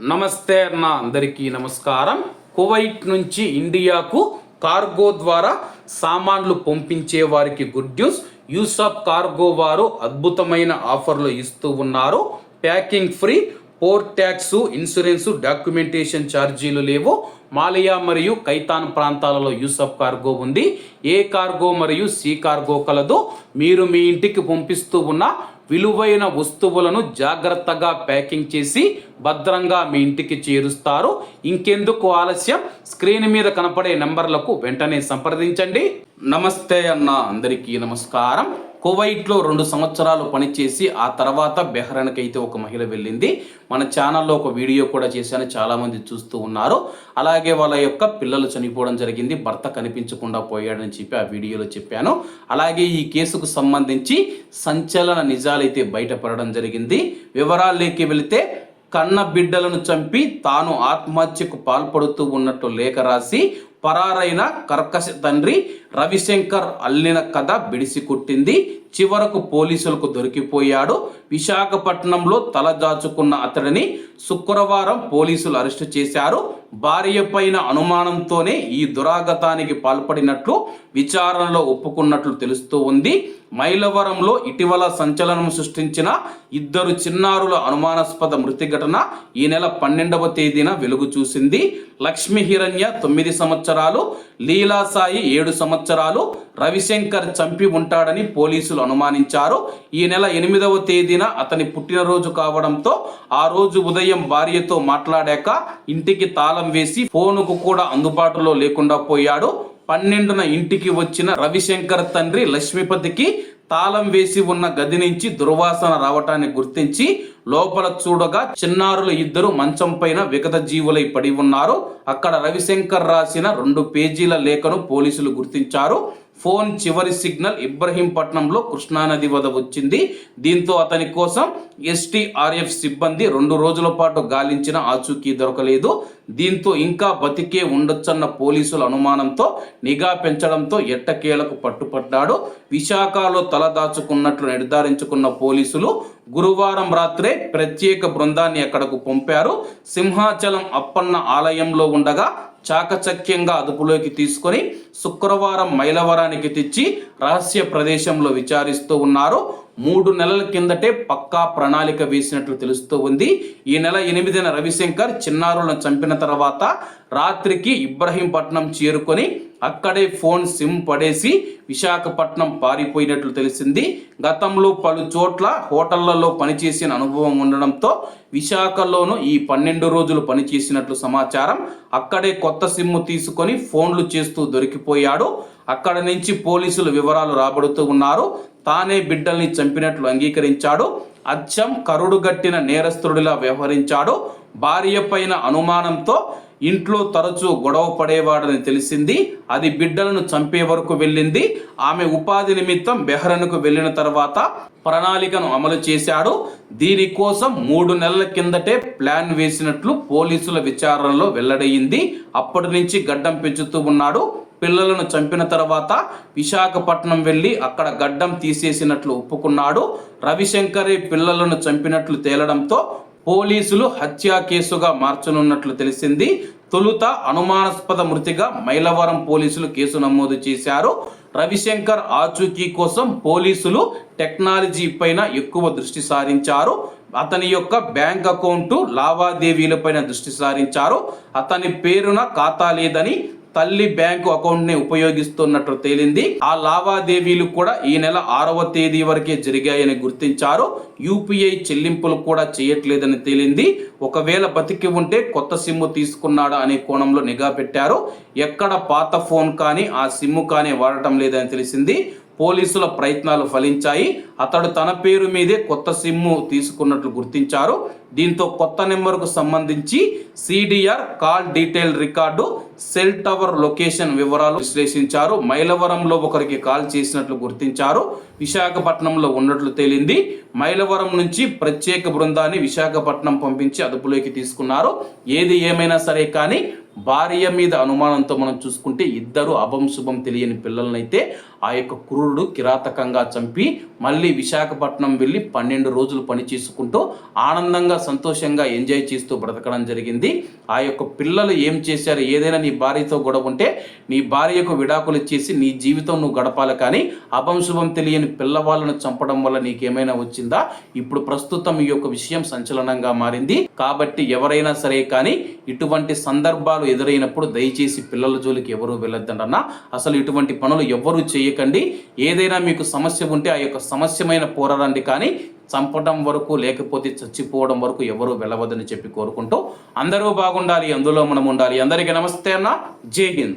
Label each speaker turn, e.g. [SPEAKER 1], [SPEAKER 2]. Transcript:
[SPEAKER 1] నమస్తే అన్న అందరికీ నమస్కారం. కువైట్ నుంచి ఇండియాకు కార్గో ద్వారా సామాన్లు పంపించే వారికి గుడ్ న్యూస్. యూసఫ్ కార్గో వారు అద్భుతమైన ఆఫర్లు ఇస్తూ ఉన్నారు. Packing free port tax insurance documentation ఛార్జీలు లేవు. మాలియా మరియు కైతాన్ ప్రాంతాలలో యూసఫ్ కార్గో ఉంది. ఏ కార్గో మరియు సి కార్గో కలదు. మీరు మీ ఇంటికి పంపిస్తూ ఉన్న విలువైన వస్తువులను జాగ్రత్తగా ప్యాకింగ్ చేసి భద్రంగా మీ ఇంటికి చేరుస్తారు. ఇంకెందుకు ఆలస్యం? స్క్రీన్ మీద కనపడే నంబర్లకు వెంటనే సంప్రదించండి. నమస్తే అన్న అందరికీ నమస్కారం. కువైట్లో రెండు సంవత్సరాలు పనిచేసి ఆ తర్వాత బెహ్రాన్కి అయితే ఒక మహిళ వెళ్ళింది. మన ఛానల్లో ఒక వీడియో కూడా చేశాను. చాలామంది చూస్తూ ఉన్నారు. అలాగే వాళ్ళ యొక్క పిల్లలు చనిపోవడం జరిగింది. భర్త కనిపించకుండా పోయాడని చెప్పి ఆ వీడియోలో చెప్పాను. అలాగే ఈ కేసుకు సంబంధించి సంచలన నిజాలైతే బయటపడడం జరిగింది. వివరాల్లోకి వెళితే కన్న బిడ్డలను చంపి తాను ఆత్మహత్యకు పాల్పడుతూ ఉన్నట్టు లేఖ రాసి పరారైన కర్కశ తండ్రి రవిశంకర్ అల్లిన కథ బిడిసికొట్టింది చివరకు పోలీసులకు దొరికిపోయాడు. విశాఖపట్నంలో తలదాచుకున్న అతడిని శుక్రవారం పోలీసులు అరెస్టు చేశారు. భార్య పైన అనుమానంతోనే ఈ దురాగతానికి పాల్పడినట్లు విచారణలో ఒప్పుకున్నట్లు తెలుస్తూ ఉంది. మైలవరంలో ఇటీవల సంచలనం సృష్టించిన ఇద్దరు చిన్నారుల అనుమానాస్పద మృతి ఘటన ఈ నెల పన్నెండవ తేదీన వెలుగు చూసింది. లక్ష్మి హిరణ్య తొమ్మిది సంవత్సరాల లీలాసాయి ఏడు సంవత్సరాలు రవిశంకర్ చంపి ఉంటాడని పోలీసులు అనుమానించారు. ఈ నెల ఎనిమిదవ తేదీన అతని పుట్టినరోజు కావడంతో ఆ రోజు ఉదయం భార్యతో మాట్లాడాక ఇంటికి తాళం వేసి ఫోనుకు కూడా అందుబాటులో లేకుండా పోయాడు. పన్నెండున ఇంటికి వచ్చిన రవిశంకర్ తండ్రి లక్ష్మీపతికి తాళం వేసి ఉన్న గది నుంచి దుర్వాసన రావటాన్ని గుర్తించి లోపల చూడగా చిన్నారులు ఇద్దరు మంచం పైన విగత జీవులై పడి ఉన్నారు. అక్కడ రవిశంకర్ రాసిన రెండు పేజీల లేఖను పోలీసులు గుర్తించారు. ఫోన్ చివరి సిగ్నల్ ఇబ్రహీంపట్నంలో కృష్ణానది వద్ద వచ్చింది. దీంతో అతని కోసం ఎస్టీఆర్ఎఫ్ సిబ్బంది రెండు రోజుల పాటు గాలించిన ఆచూకీ దొరకలేదు. దీంతో ఇంకా బతికే ఉండొచ్చన్న పోలీసుల అనుమానంతో నిఘా పెంచడంతో ఎట్టకేలకు పట్టుపడ్డాడు. విశాఖలో తలదాచుకున్నట్లు నిర్ధారించుకున్న పోలీసులు గురువారం రాత్రే ప్రత్యేక బృందాన్ని అక్కడకు పంపారు. సింహాచలం అప్పన్న ఆలయంలో ఉండగా చాకచక్యంగా అదుపులోకి తీసుకొని శుక్రవారం మైలవరానికి తెచ్చి రహస్య ప్రదేశంలో విచారిస్తూ ఉన్నారు. మూడు నెలల కిందటే పక్కా ప్రణాళిక వేసినట్లు తెలుస్తూ ఉంది. ఈ నెల ఎనిమిదిన రవిశంకర్ చిన్నారులను చంపిన తర్వాత రాత్రికి ఇబ్రహీంపట్నం చేరుకొని అక్కడే ఫోన్ సిమ్ పడేసి విశాఖపట్నం పారిపోయినట్లు తెలిసింది. గతంలో పలు చోట్ల హోటళ్ళలో పనిచేసిన అనుభవం ఉండడంతో విశాఖలోనూ ఈ పన్నెండు రోజులు పనిచేసినట్లు సమాచారం. అక్కడే కొత్త సిమ్ తీసుకొని ఫోన్లు చేస్తూ దొరికిపోయాడు. అక్కడ నుంచి పోలీసులు వివరాలు రాబడుతూ ఉన్నారు. తానే బిడ్డల్ని చంపినట్లు అంగీకరించాడు. అచ్చం కరుడుగట్టిన నేరస్తుడిలా వ్యవహరించాడు. భార్య పైన అనుమానంతో ఇంట్లో తరచూ గొడవ పడేవాడని తెలిసింది. అది బిడ్డలను చంపే వరకు వెళ్ళింది. ఆమె ఉపాధి నిమిత్తం బెహ్రన్కు వెళ్ళిన తర్వాత ప్రణాళికను అమలు చేశాడు. దీనికోసం మూడు నెలల కిందటే ప్లాన్ వేసినట్లు పోలీసుల విచారణలో వెల్లడయింది. అప్పటి నుంచి గడ్డం పెంచుతూ ఉన్నాడు. పిల్లలను చంపిన తర్వాత విశాఖపట్నం వెళ్ళి అక్కడ గడ్డం తీసేసినట్లు ఒప్పుకున్నాడు. రవిశంకరే పిల్లలను చంపినట్లు తేలడంతో పోలీసులు హత్యా కేసుగా మార్చనున్నట్లు తెలిసింది. తొలుత అనుమానాస్పద మృతిగా మైలవరం పోలీసులు కేసు నమోదు చేశారు. రవిశంకర్ ఆచూకీ కోసం పోలీసులు టెక్నాలజీ పైన ఎక్కువ దృష్టి సారించారు. అతని యొక్క బ్యాంక్ అకౌంటు లావాదేవీలపైన దృష్టి సారించారు. అతని పేరున ఖాతా లేదని తల్లి బ్యాంకు అకౌంట్ని ఉపయోగిస్తున్నట్లు తేలింది. ఆ లావాదేవీలు కూడా ఈ నెల ఆరవ తేదీ వరకే జరిగాయని గుర్తించారు. యూపీఐ చెల్లింపులు కూడా చేయట్లేదని తేలింది. ఒకవేళ బతికి ఉంటే కొత్త సిమ్ తీసుకున్నాడా అనే కోణంలో నిఘా పెట్టారు. ఎక్కడ పాత ఫోన్ కానీ ఆ సిమ్ము కానీ వాడటం లేదని తెలిసింది. పోలీసుల ప్రయత్నాలు ఫలించాయి. అతడు తన పేరు మీదే కొత్త సిమ్ము తీసుకున్నట్లు గుర్తించారు. దీంతో కొత్త నెంబర్కు సంబంధించి CDR call detail record cell tower location వివరాలు విశ్లేషించారు. మైలవరంలో ఒకరికి కాల్ చేసినట్లు గుర్తించారు. విశాఖపట్నంలో ఉన్నట్లు తేలింది. మైలవరం నుంచి ప్రత్యేక బృందాన్ని విశాఖపట్నం పంపించి అదుపులోకి తీసుకున్నారు. ఏది ఏమైనా సరే కానీ భార్య మీద అనుమానంతో మనం చూసుకుంటే ఇద్దరు అభం శుభం తెలియని పిల్లలనైతే ఆ యొక్క క్రూరుడు కిరాతకంగా చంపి మళ్ళీ విశాఖపట్నం వెళ్ళి పన్నెండు రోజులు పని చేసుకుంటూ ఆనందంగా సంతోషంగా ఎంజాయ్ చేస్తూ బ్రతకడం జరిగింది. ఆ యొక్క పిల్లలు ఏం చేశారు? ఏదైనా నీ భార్యతో గొడవ ఉంటే నీ భార్యకు విడాకులు ఇచ్చేసి నీ జీవితం నువ్వు గడపాలి కానీ అభం శుభం తెలియని పిల్లవాళ్ళను చంపడం వల్ల నీకేమైనా వచ్చిందా? ఇప్పుడు ప్రస్తుతం ఈ యొక్క విషయం సంచలనంగా మారింది. కాబట్టి ఎవరైనా సరే కానీ ఇటువంటి సందర్భాలు ఎదురైనప్పుడు దయచేసి పిల్లల జోలికి ఎవరు వెళ్ళొద్దండన్నా అసలు ఇటువంటి పనులు ఎవ్వరూ చేయకండి. ఏదైనా మీకు సమస్య ఉంటే ఆ యొక్క సమస్యమైన పోరాడండి కానీ చంపడం వరకు లేకపోతే చచ్చిపోవడం వరకు ఎవరూ వెళ్ళవద్దని చెప్పి కోరుకుంటూ అందరూ బాగుండాలి అందులో మనం ఉండాలి. అందరికీ నమస్తే అన్న. జై హింద్.